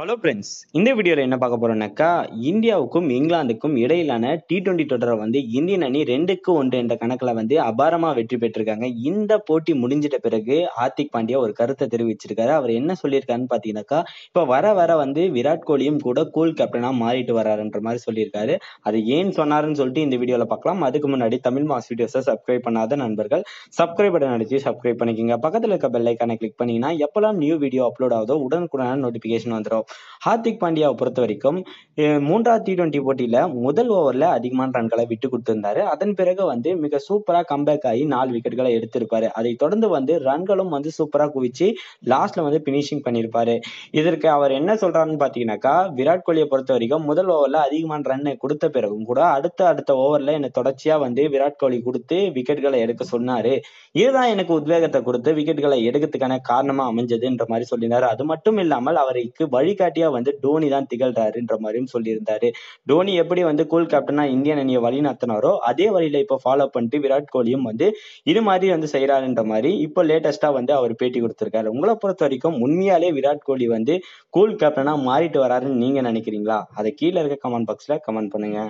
Hello friends இந்த வீடியோவில் என்ன பார்க்க போறோம்னாக்கா இந்தியாவுக்கும் இங்கிலாந்துக்கும் இடையிலான டி டுவெண்ட்டி தொடரை வந்து இந்தியன் அணி ரெண்டுக்கு ஒன்று என்ற கணக்கில் வந்து அபாரமாக வெற்றி பெற்றிருக்காங்க. இந்த போட்டி முடிஞ்சிட்ட பிறகு ஹார்திக் பாண்டியா ஒரு கருத்தை தெரிவிச்சிருக்காரு. அவர் என்ன சொல்லியிருக்காருன்னு பார்த்தீங்கன்னாக்கா இப்போ வர வர வந்து விராட் கோலியும் கூட கூல் கேப்டனாக மாறிட்டு வராருன்ற மாதிரி சொல்லியிருக்காரு. அது ஏன் சொன்னாருன்னு சொல்லிட்டு இந்த வீடியோவில் பார்க்கலாம். அதுக்கு முன்னாடி தமிழ் மாஸ் வீடியோஸை சப்ஸ்கிரைப் பண்ணாத நண்பர்கள் சப்ஸ்கிரைப் பட்டன் அடிச்சு சப்ஸ்கிரைப் பண்ணிக்கோங்க. பக்கத்தில் இருக்க பெல் ஐக்கானை கிளிக் பண்ணீங்கன்னா எப்போல்லாம் நியூ வீடியோ அப்லோட் ஆகுதோ உடனுக்குடனான நோட்டிஃபிகேஷன் வந்துடும் ஹார்திக் பாண்டியாவை பொறுத்த வரைக்கும் மூன்றாவது டி டுவெண்ட்டி போட்டியில முதல் ஓவர்ல அதிகமான ரன்களை விட்டு கொடுத்திருந்தாரு. அதன் பிறகு வந்து மிக சூப்பரா கம்பேக் ஆகி நாலு விக்கெட்டுகளை எடுத்திருப்பாரு. அதை தொடர்ந்து வந்து ரன்களும் வந்து சூப்பரா குவிச்சு லாஸ்ட்ல வந்து பினிஷிங் பண்ணியிருப்பாரு. இதற்கு அவர் என்ன சொல்றாருன்னு பாத்தீங்கன்னாக்கா விராட் கோலியை பொறுத்த வரைக்கும் முதல் ஓவர்ல அதிகமான ரன்னை கொடுத்த பிறகும் கூட அடுத்த அடுத்த ஓவர்ல என்னை தொடர்ச்சியா வந்து விராட் கோலி கொடுத்து விக்கெட்டுகளை எடுக்க சொன்னாரு. இதுதான் எனக்கு உத்வேகத்தை கொடுத்து விக்கெட்டுகளை எடுக்கிறதுக்கான காரணமா அமைஞ்சதுன்ற மாதிரி சொல்லியிருந்தாரு. அது மட்டும் இல்லாமல் அவருக்கு வழிகாட்டியா வந்து டோனி தான் திகழ்றாருன்ற மாதிரியும் சொல்லியிருந்தாரு. டோனி எப்படி வந்து கூல் கேப்டனா இந்தியன் அணியை வழி நடத்தினாரோ அதே வழியில இப்போ ஃபாலோ பண்ணிட்டு விராட் கோலியும் வந்து இது மாதிரி வந்து செய்யறாருன்ற மாதிரி இப்போ லேட்டஸ்டா வந்து அவர் பேட்டி கொடுத்திருக்காரு. உங்களை பொறுத்த வரைக்கும் உண்மையாலே விராட் கோலி வந்து கூல் கேப்டனா மாறிட்டு வராருன்னு நீங்க நினைக்கிறீங்களா? அதை கீழே இருக்க கமெண்ட் பாக்ஸ்ல கமெண்ட் பண்ணுங்க.